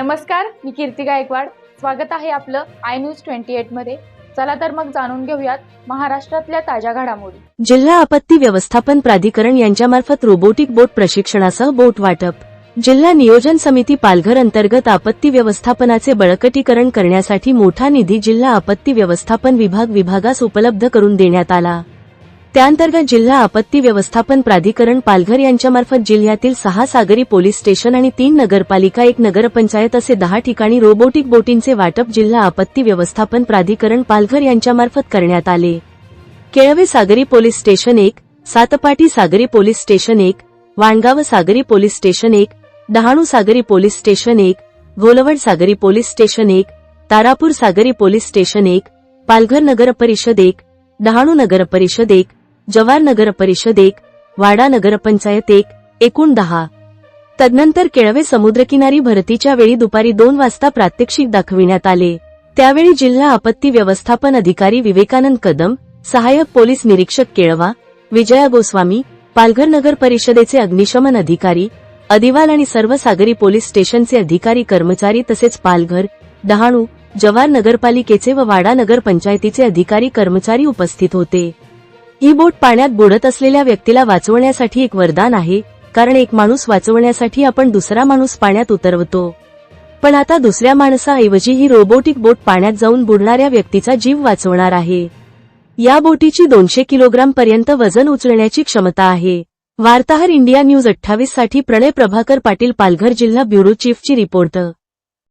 नमस्कार मी कीर्ती गायकवाड. स्वागत आहे आपलं आय न्यूज ट्वेंटी एटमध्ये. चला तर मग जाणून घेऊयात महाराष्ट्रातल्या ताज्या घडामोडी. जिल्हा आपत्ती व्यवस्थापन प्राधिकरण यांच्यामार्फत रोबोटिक बोट प्रशिक्षणासह बोट वाटप. जिल्हा नियोजन समिती पालघर अंतर्गत आपत्ती व्यवस्थापनाचे बळकटीकरण करण्यासाठी मोठा निधी जिल्हा आपत्ती व्यवस्थापन विभाग विभागास उपलब्ध करून देण्यात आला. त्याअंतर्गत जिल्हा आपत्ती व्यवस्थापन प्राधिकरण पालघर यांच्यामार्फत जिल्ह्यातील सहा सागरी पोलीस स्टेशन आणि तीन नगरपालिका एक नगरपंचायत असे दहा ठिकाणी रोबोटिक बोटींचे वाटप जिल्हा आपत्ती व्यवस्थापन प्राधिकरण पालघर यांच्यामार्फत करण्यात आले. केळवे सागरी पोलीस स्टेशन एक सातपाटी सागरी पोलीस स्टेशन एक वाणगाव सागरी पोलीस स्टेशन एक डहाणू सागरी पोलीस स्टेशन एक घोलवड सागरी पोलीस स्टेशन एक तारापूर सागरी पोलीस स्टेशन एक पालघर नगर परिषद एक डहाणू नगर परिषद एक जवार नगर परिषद एक वाडा नगरपंचायत एक एकूण दहा. तदनंतर केळवे समुद्रकिनारी भरतीच्या वेळी दुपारी दोन वाजता प्रात्यक्षिक दाखविण्यात आले. त्यावेळी जिल्हा आपत्ती व्यवस्थापन अधिकारी विवेकानंद कदम सहाय्यक पोलीस निरीक्षक केळवा विजया गोस्वामी पालघर नगर परिषदेचे अग्निशमन अधिकारी अधिवाल आणि सर्व सागरी पोलीस स्टेशनचे अधिकारी कर्मचारी तसेच पालघर डहाणू जवार नगरपालिकेचे व वाडा नगर पंचायतीचे अधिकारी कर्मचारी उपस्थित होते. ही बोट पाण्यात बुडत असलेल्या व्यक्तीला वाचवण्यासाठी एक वरदान आहे कारण एक माणूस वाचवण्यासाठी आपण दुसरा माणूस पाण्यात उतरवतो. पण आता दुसऱ्या माणसाऐवजी ही रोबोटिक बोट पाण्यात जाऊन बुडणाऱ्या व्यक्तीचा जीव वाचवणार आहे. या बोटीची दोनशे किलोग्राम पर्यंत वजन उचलण्याची क्षमता आहे. वार्ताहर इंडिया न्यूज अठ्ठावीससाठी प्रणय प्रभाकर पाटील पालघर जिल्हा ब्युरो चीफची रिपोर्ट.